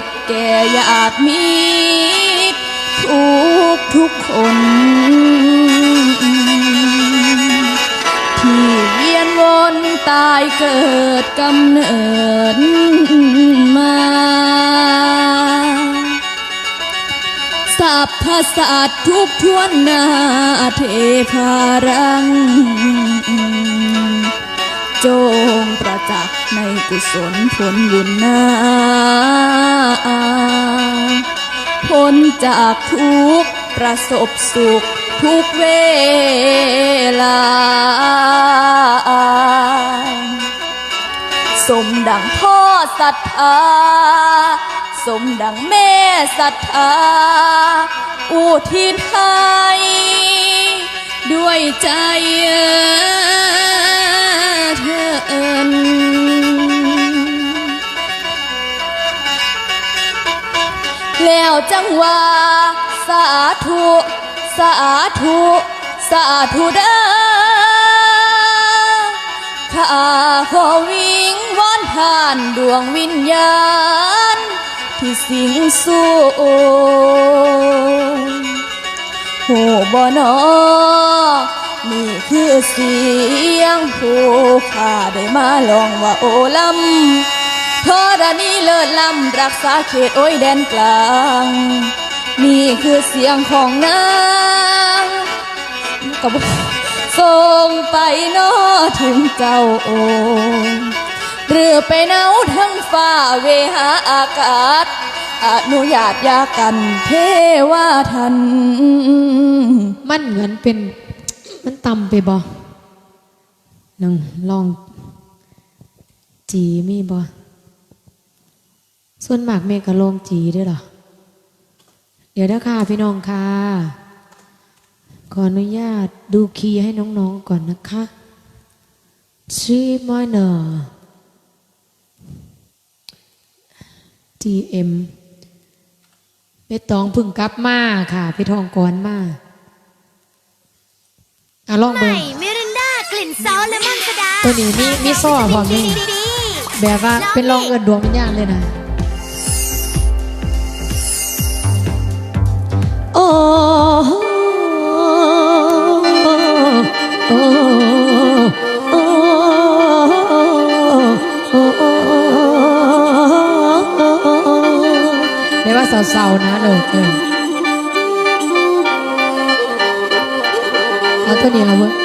เร็จแก่ญาติมิตรทุกทุกคน ที่เวียนวนตายเกิดกำเนิดมาสัพพสัตทุกทวนนาเทพารัง จงปร ในกุศลผลบุญนาพ้นจากทุกประสบสุขทุกเวลา สมดังพ่อศรัทธา สมดังแม่ศรัทธา อุทิศให้ด้วยใจเธอ แล้วจังว่า สาธุ สาธุ สาธุเด้อข้าขอวิงวอนผ่านดวงวิญญาณ ที่สิงสู่โหบ่นอนี่คือเสียงผู้ข้าได้มาลองว่าโอลำ ธรณีเลิศลำรักษาเขตโอ้ยแดนกลาง นี่คือเสียงของนางก็บส่งไปนอถึงเจ้าโอหรือไปเนาทั้งฟ้าเวหาอากาศ อนุญาตยากันเทวาทัน มันเหมือนเป็น มันต่ำไปบ่หนึ่งลอง จีมีบ่ ส่วนมากเมกะลงจีด้วยเหรอเดี๋ยวนะค่ะพี่น้องค่ะ ขออนุญาตดูคีย์ให้น้องๆก่อนนะคะ G minor G M ไปตองพึ่งกลับมาค่ะพี่ทองก่อนมาอะลองใหเบิ่ม่งมิรินดากลิ่นซอสเลมอนสดาตัวนี้มีมีซ่อพร้อมนี่แบบว่าเป็นลองเอินดวงวิญญาณเลยนะ เรียกว่าเศร้าๆนะเลยเออเอาตัวนี้เอาเว้ย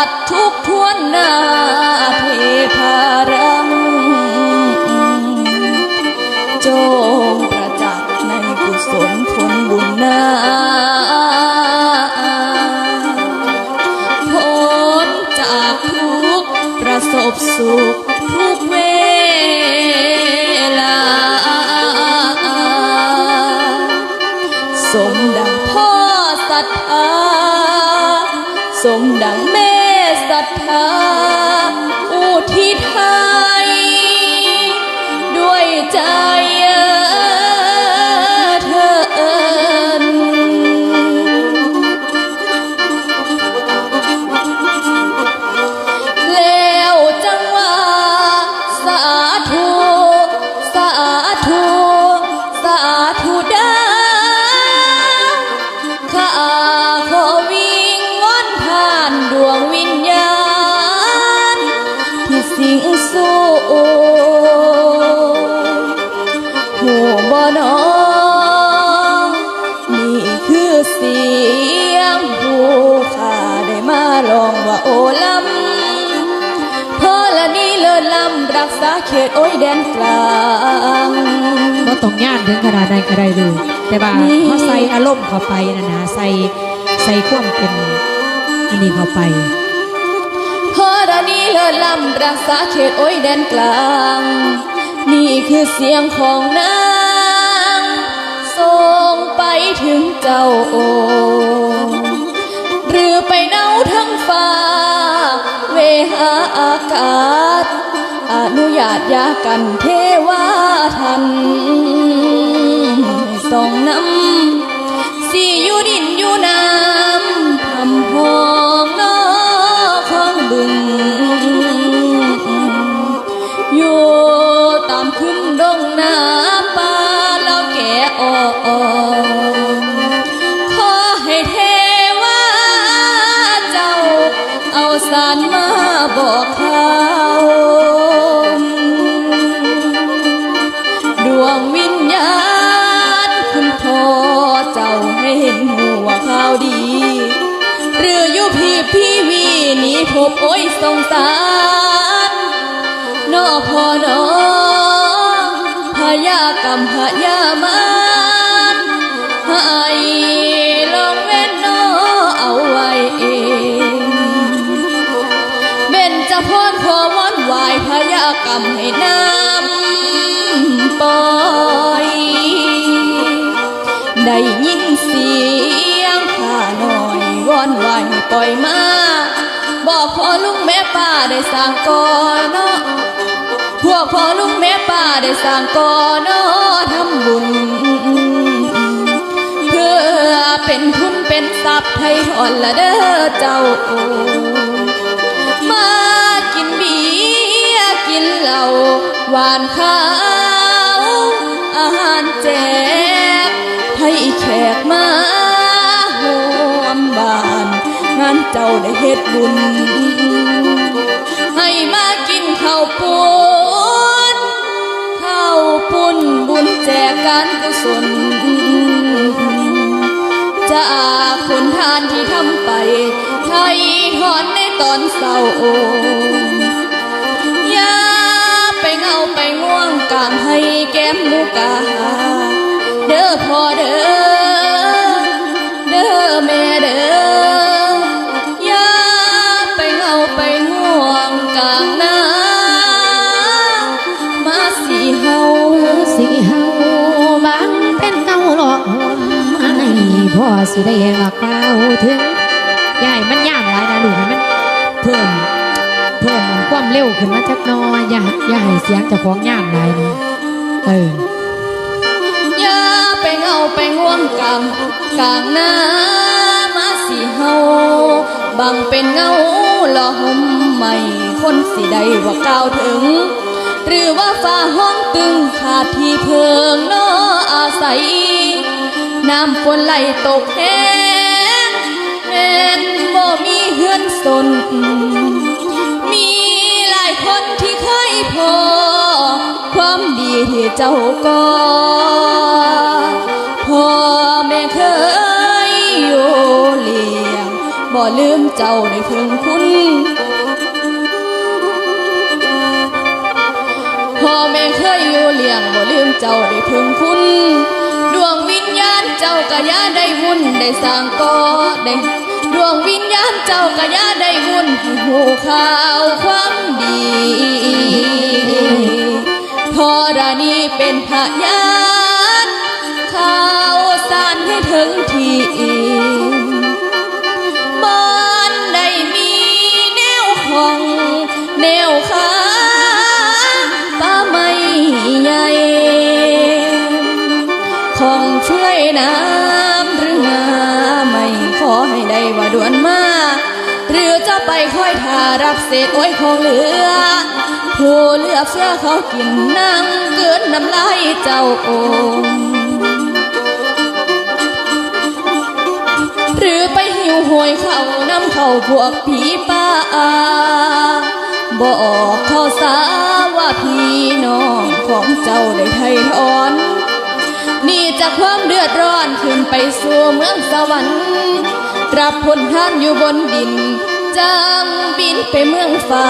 สัตว์ทุกทวนหนาเทพารังจงประจักษ์ในกุศลผลบุญนาพ้นจากทุกประสบสุข ต้องย่านถึงขนาดใดก็ได้เลยแต่ว่านี่เขาใส่อารมณ์เข้าไปนะนะใส่ใส่ความเป็นอันนี้เข้าไปพอละนี้เลิศลำรักษาเขตโอ้ยแดนกลาง นี่คือเสียงของนางส่งไปถึงเจ้าโอหรือไปเนาทั้งฟ้า เวหาอากาศ อนุญาตยากันเทวาทันส่องน้ำสีอยู่ดินอยู่น้ำทำหองนอของบึง บโอ้ยสงสารนอพอนอพยากรรมพยามานให้ลองเว้นนอเอาไว้เองเบนจะพรขอวอนไหวายพยากรรมให้น้ำปล่อยได้ยินเสียงข้าหน่อย วอนไหวให้ปล่อยมา ได้สร้างก่อนเนาะพวกพ่อลุงแม่ป้าได้สร้างก่อนเนาะทำบุญ เพื่อเป็นทุนเป็นทรัพย์ไทยทอนละเด้อเจ้า มากินเบียร์กินเหล้าหวานข้าวอาหารแจกให้แขกมาหอมบานงานเจ้าได้เฮ็ดบุญ แจกการกุศลจากคนทานที่ทำไปไทยถอนในตอนเศร้าโอย่าไปเงาไปง่วงกลางให้แก้มมูกา เด้อพอเด้อ สิได้ว่ากล่าวถึงอย่าให้มันยากหลายนะลูกให้มันเพิ่มเพิ่มความเร็วขึ้นมาจักน้อยอย่าอย่าให้เสียงเจ้าของยากหลายนะเอออย่าไปเงาไปง่วงกลางกลางน้ามาสีเฮาบังเป็นเงาหล่อห่มใหม่คนสิได้ว่าก้าวถึง หรือว่าฟ้าห้องตึงขาดที่เพิงนออาศัย น้ำฝนไหลตกแห้งแม่นบ่มีเฮือนสน มีหลายคนที่เคยพอ ความดีที่เจ้าก่อพ่อแม่เคยอยู่เลี้ยงบ่ลืมเจ้าในเพึงคุณพ่อแม่เคยอยู่เลี้ยงบ่ลืมเจ้าได้พึงคุณ จ้ากะยาได้วุ่นได้สร้างก่อได้ดวงวิญญาณเจ้ากะยาได้วุ่นให้หูข่าวความดีพอรานีเป็นพยานข่าวสารให้ถึงที่ น้ำหรืองาไม่ขอให้ได้ว่าด่วนมา หรือจะไปค่อยทารับเศษโอ้ยของเหลือ ผู้เลือกเสื้อเขากินนั่งเกินน้ำลายเจ้าอมหรือไปหิวหวยเขานำเขาพวกผีป่าบอกเขาสาว่าพี่น้องของเจ้าได้ไทยถอน นี่จะความเดือดร้อนขึ้นไปสู่เมืองสวรรค์รับผลท่านอยู่บนดินจางบินไปเมืองฟ้า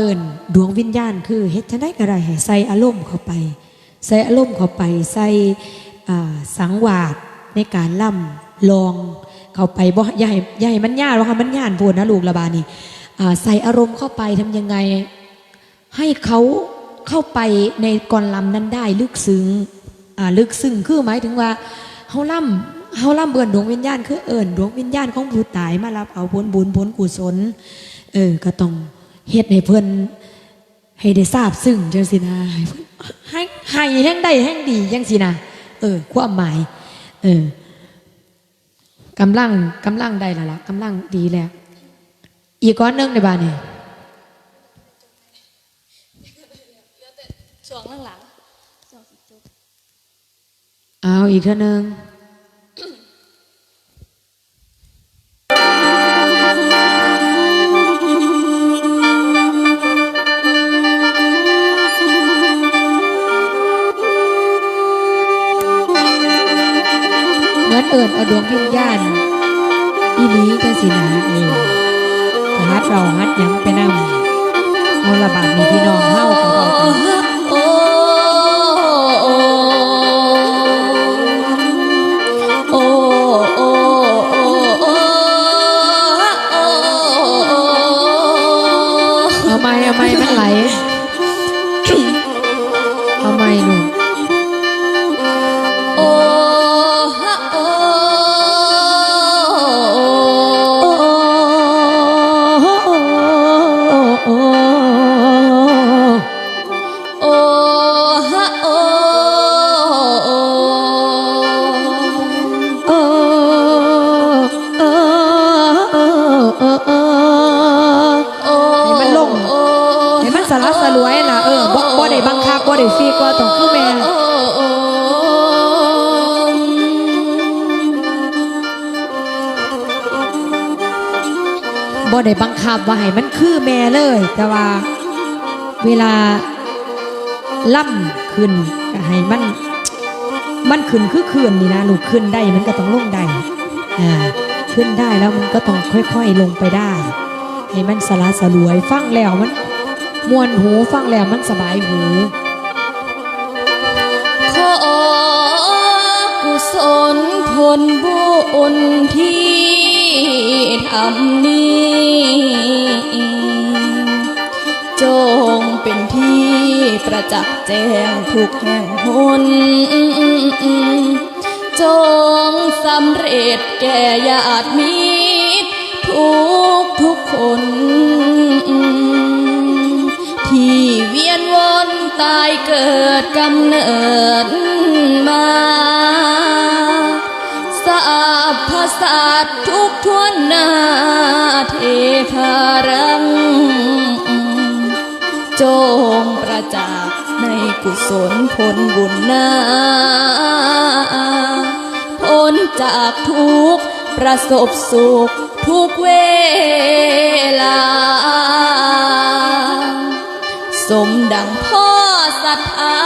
เอิญดวงวิญญาณคือเฮ็ดจะได้กระไรให้ใส่อารมณ์เข้าไป ใส่อารมณ์เข้าไป ใส่สังวาสในการล่ำลองเข้าไปบ่อย่าให้อย่าให้มันยากหรอกค่ะมันยานพูดนะลูกระบาดนี่ใส่อารมณ์เข้าไปทำยังไง ให้เขาเข้าไปในกรลำนั้นได้ลึกซึ้งลึกซึ้งคือหมายถึงว่าเฮาล่ำเฮาล่ำเบิ่นดวงวิญญาณคือเอิญดวงวิญญาณของผู้ตายมารับเอาผลบุญผลกุศล เออก็ต้อง เฮ็ดให้เพิ่นให้ได้ทราบซึ้งจังสินะให้เพิ่นให้ให้แห่งใดแห่งดีจังสินะเออความหมาย เออกำลังกำลังได้และล่ะกำลังดีแล้วอีกก้อนหนึงในบ้านนี่ช่วงหลังเอาอีกเท่านึง เอิญเอาดวงวิญญาณอีนี้จังสินะเออฮัดเราฮัดยังไปนำเอาระบาดมีพี่น้องเฮาก็บอกกันโอ้โอ้โอ้โอ้โอ้โอ้เอาไม่เอาไม่มันไหล ได้บังคับว่าให้มันคือแม่เลย แต่ว่าเวลาล่ำขึ้นก็ให้มันมันขึ้นคือขึ้นนี่นะลูกขึ้นได้มันก็ต้องลงได้อ่าขึ้นได้แล้วมันก็ต้องค่อยๆลงไปได้ให้มันสละสลวยฟังแล้วมันมวนหูฟังแล้วมันสบายหูขอกุศลผลบุญที่ทำ จักแจ้งทุกแห่งหนจงสำเร็จแก่ญาติมิตรทุกทุกคน ที่เวียนวนตายเกิดกำเนิดมาสาพสัตว์ทุกทวนนาเทคารังจงประจักษ์ใน กุศลผลบุญนาพ้นจากทุกประสบสุขทุกเวลา สมดังพ่อศรัทธา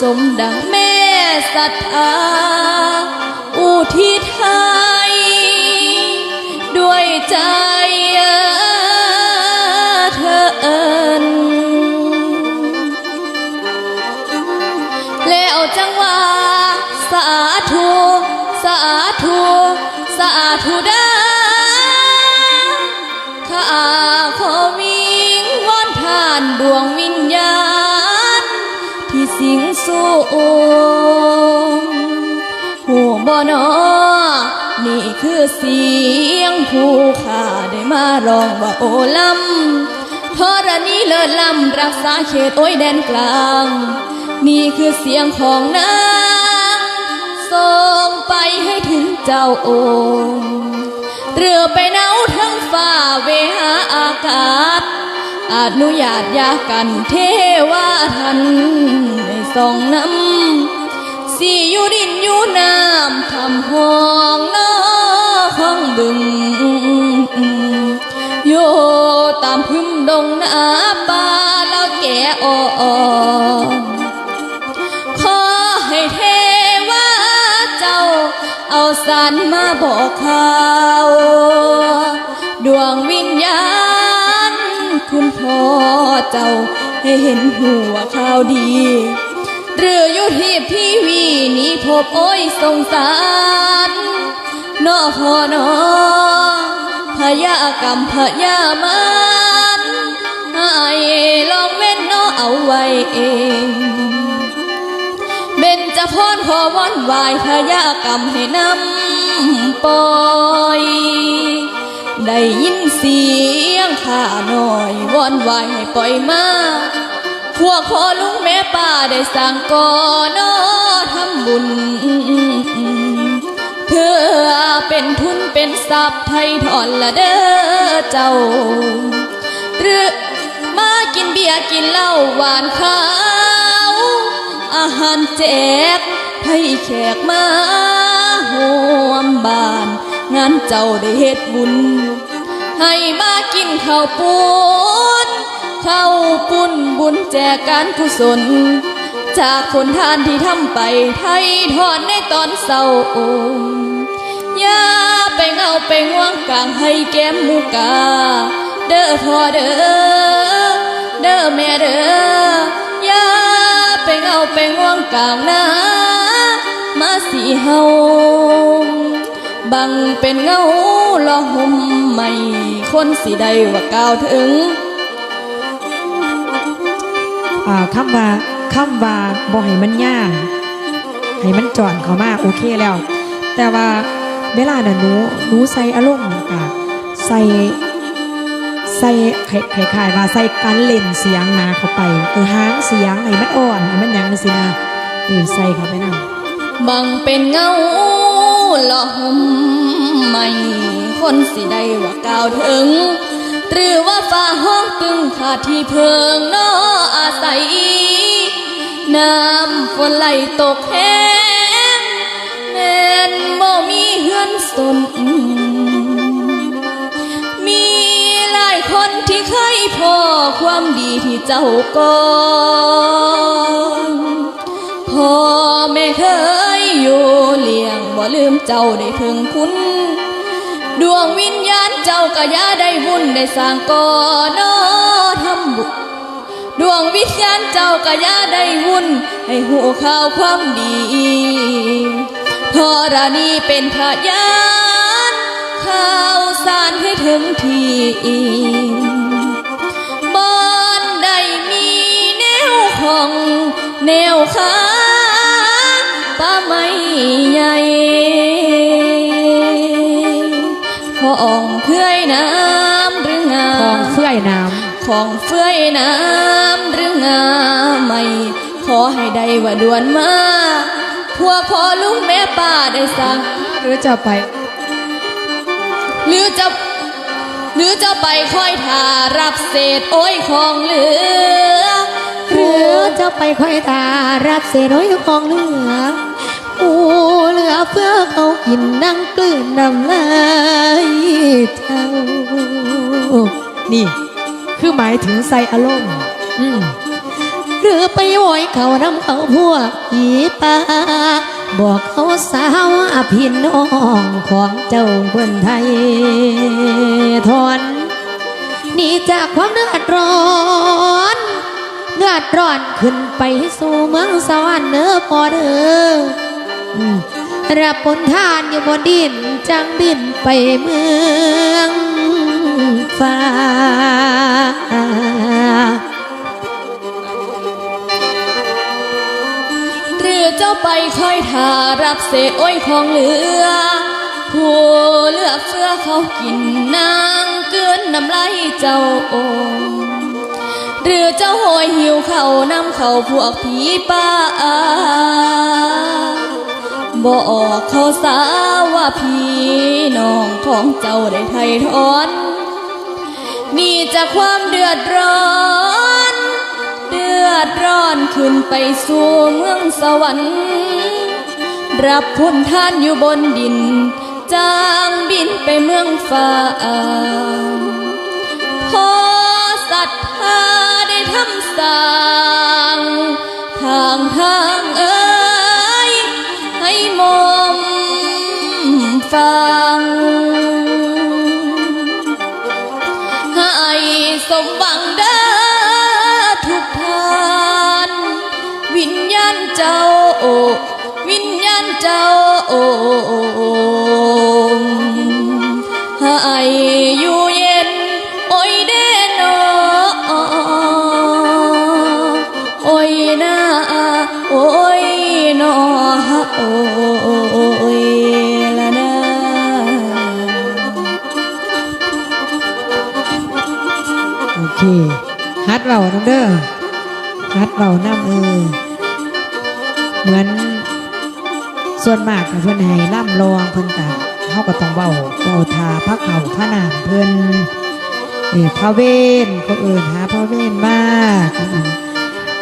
สมดังแม่ศรัทธา อุทิศให้ด้วยใจ เสียงผู้ข้าได้มาร้องว่าโอลำธรณีเลิศล้ำรักษาเขตโอ้ยแดนกลาง นี่คือเสียงของนางส่งไปให้ถึงเจ้าองค์เรือไปเนาทั้งฝ่าเวหาอากาศอนุญาตยากันเทวาทันในสองน้ำสี่อยู่ดินอยู่น้ำทำห้องน้อห้ องบึงโยตามพึ่มดงนาป่าแล้วแก่ออขอให้เทวาเจ้า เอาสันมาบอกข่าวดวงวิญญาณ คุณพ่อเจ้าให้เห็นหัวข่าวดีหรืออยู่ที่ทีวีนี้พบโอ้ยสงสาร นอพอนอพยากรรมพยามันให้ลองเว้นน้อเอาไว้เองเบนจะพรขอวอนไหวายพยากรรมให้นำปล่อยได้ยินเสียงข้าหน่อยวอนไหวายให้ปล่อยมาพวกพ่อลุงแม่ป้าได้สั่งก่อนอทำบุญ เพื่อเป็นทุนเป็นทรัพย์ไทยถอนละเด้อเจ้า หรือมากินเบียร์กินเหล้าหวานข้าว อาหารแจกให้แขกมาห่วมบาน งานเจ้าได้เฮ็ดบุญ ให้มากินข้าวปุ้นข้าวปุ้นบุญแจกการกุศล จากคนทานที่ทำไปไทยทอนในตอนเศร้าโอย่าไปเงาไปง่วงกลางให้แก้มมุกา เด้อพอเด้อเด้อแม่เด้ออย่าไปเงาไปง่วงกลางนามาสีเฮาบังเป็นเงาลอห่มใหม่คนสิได้ว่ากล่าวถึงอ่าคำว่า คำว่าบ่ให้มันย่างให้มันจอนเขามาโอเคแล้ว แต่ว่าเวลาน่ะหนูหนูใส่อารมณ์กะใส่ใส่คล้ายๆว่าใส่การเล่นเสียงนาเข้าไปเออหางเสียงให้มันอ่อนให้มันยังจังซี่นะเออใส่เข้าไปนำบังเป็นเงาหล่อห่มใหม่คนสิได้ว่ากล่าวถึง หรือว่าฟ้าห้องตึงขาดที่เพิงนออาศัย น้ำฝนไหลตกแห้งแม่นบ่มีเฮือนสน มีหลายคนที่เคยพอความดีที่เจ้าก่อนพ่อแม่เคยอยู่เลี้ยงบ่ลืมเจ้าได้ถึงคุณ ดวงวิญญาณเจ้าก็ย่าได้บุญได้สร้างก่อนอทำบุญ ดวงวิญญาณเจ้าก็ย่าได้บุญให้หูข่าวความดีธรณีเป็นพยานข่าวสารให้ถึงทีบอนได้มีแนวของ แนวขาป้าไม่ใหญ่ของเพื่อยน้ำหรืองาของเฟื่อยน้ ของเฟื่อยน้ำหรืองาไม่ขอให้ได้ว่าด่วนมาพวกพ่อลุงแม่ป้าได้สั่งหรือจะไป หรือจะหรือจะไปคอยทารับเศษโอ้ยของเหลือ หรือจะไปคอยตารับเศษน้อยของเหลือผู้เหลือเพื่อเขากินนั่งกลืนน้ำลายเท่านี่ คือหมายถึงใส่อารมณ์อืมหรือไปโวยเขานำเขาพวกผีป่าบอกเขาสาวว่าพี่น้องของเจ้าเพื่อนไทยทนหนีจากความเดือดร้อนเดือดร้อนขึ้นไปสู่เมืองสวรรค์เนื้อพอเด้ออืมรับผลทานอยู่บนดินจังบินไปเมือง ฟ้า หรือเจ้าไปคอยทารับเศษอ้อยของเหลือผู้เลือกเสื้อเขากินนางเกินน้ำลายเจ้าองหรือเจ้าโหยหิวเขานำเขาพวกผีป่าบอกเขาสาว่าพี่น้องของเจ้าได้ไทยทอน มีจากความเดือดร้อน เดือดร้อนขึ้นไปสู่เมืองสวรรค์ รับพุนท่านอยู่บนดิน จางบินไปเมืองฟ้าพอศรัทธาได้ทำสังทางทางเอ้ย เราน้ำเด้อฮัดเราน้ำเออเหมือนส่วนมากเพื่อนให้ล่ำลองเพิ่อนกะเขาก็ต้องเบาเบาทาพระเขาพระนามเพิ่อนนี่พระเวนก็เอื่นหาพระเวนมาก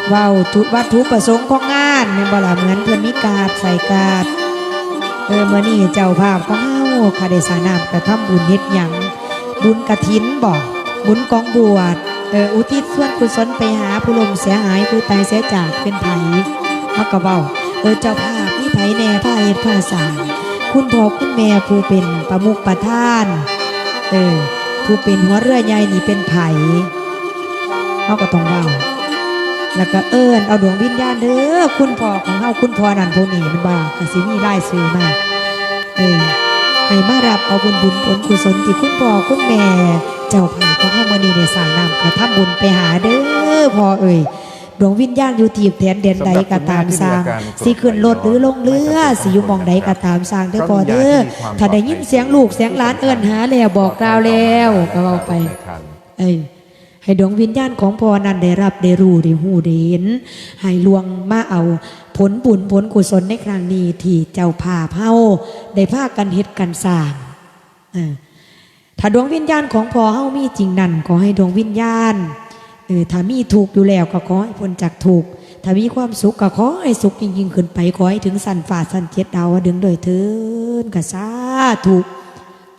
เว้าทุวัตถุประสงค์ของงานเนี่ยบ่ล่ะเหมือนเพื่อนมีกาดใส่กาดเออเมื่อนี้เจ้าภาพของเฮาคาเดสานามกระทำบุญเฮ็ดหยังบุญกระถินบอกบุญกองบวช อออุทิศส่วนกุศลไปหาผู้ลมเสียหายผู้ตายเสียจากเป็นไผเขาก็เว้าเออเจ้าภาพนี่ไผ่แน่ผ้าเฮ็ดผ้าสางคุณพ่อคุณแม่ผู้เป็นประมุขประธานเออผู้เป็นหัวเรือใหญ่นี่เป็นไผเขาก็ต้องเว้าแล้วก็เอิญเอาดวงวิญญาณเด้อคุณพ่อของเฮาคุณพ่อนั่นผู้นี้มันบ่ากสิมีรายชื่อมาเออให้มารับเอาบุญบุญผลกุศลที่คุณพ่อคุณแม่ เจ้าภาพของเฮามื้อนี้ได้สร้างนำกระทำบุญไปหาเด้อพ่อเอ่ยดวงวิญญาณอยู่ที่แดนแดนใดก็ตามสร้างสิขึ้นรถหรือลงเรือสิอยู่หมองใดก็ตามสร้างเด้อพ่อเด้อถ้าได้ยินเสียงลูกเสียงหลานเอิ้นหาแล้วบอกกล่าวแล้วก็เอาไปเอ้ยให้ดวงวิญญาณของพ่อนั้นได้รับได้รู้ได้หูได้เห็นให้ลวงมาเอาผลบุญผลกุศลในครั้งนี้ที่เจ้าภาพเฮาได้พากันเฮ็ดกันสร้างเออ ถ้าดวงวิญญาณของพ่อเฮามีจริงนั่นขอให้ดวงวิญญาณเออถ้ามีถูกอยู่แล้วก็ขอให้พ้นจากถูกถ้ามีความสุขก็ขอให้สุขยิ่งๆขึ้นไปขอให้ถึงสันฝ่าสันเจ็ดดาวดึงโดยเถินกะสาถูก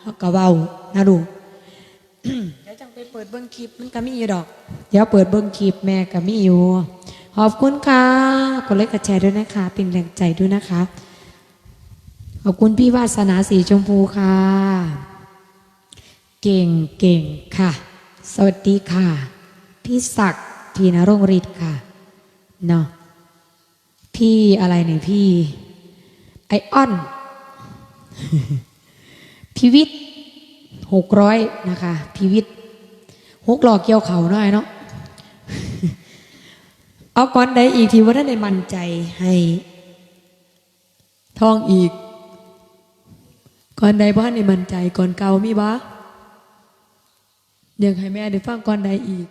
เฮาก็เว้านะลูกเดี๋ยวจังไปเปิดเบิ้งคลิปมันก็มีอยู่ดอก เดี๋ยวเปิดเบิ้งคลิปแม่ก็มีอยู่ขอบคุณค่ะกดไลค์กดแชร์ด้วยนะคะ เป็นแรงใจด้วยนะคะ ขอบคุณพี่วาสนาสีชมพูค่ะ เก่งเก่งค่ะ สวัสดีค่ะ พี่ศักดิ์พี่นรงฤทธิ์ค่ะเนาะพี่อะไรเนี่ยพี่ ไอออนพีวิทหกร้อยนะคะพีวิทหกหลอกเกี่ยวเขาหน่อยเนาะเอาก่อนใดอีกทีว่าท่านได้มั่นใจให้ท่องอีก ก่อนใดบ้านได้มั่นใจก่อนเก่ามีบ้า อยากให้แม่ได้ฟังก่อนใดอีก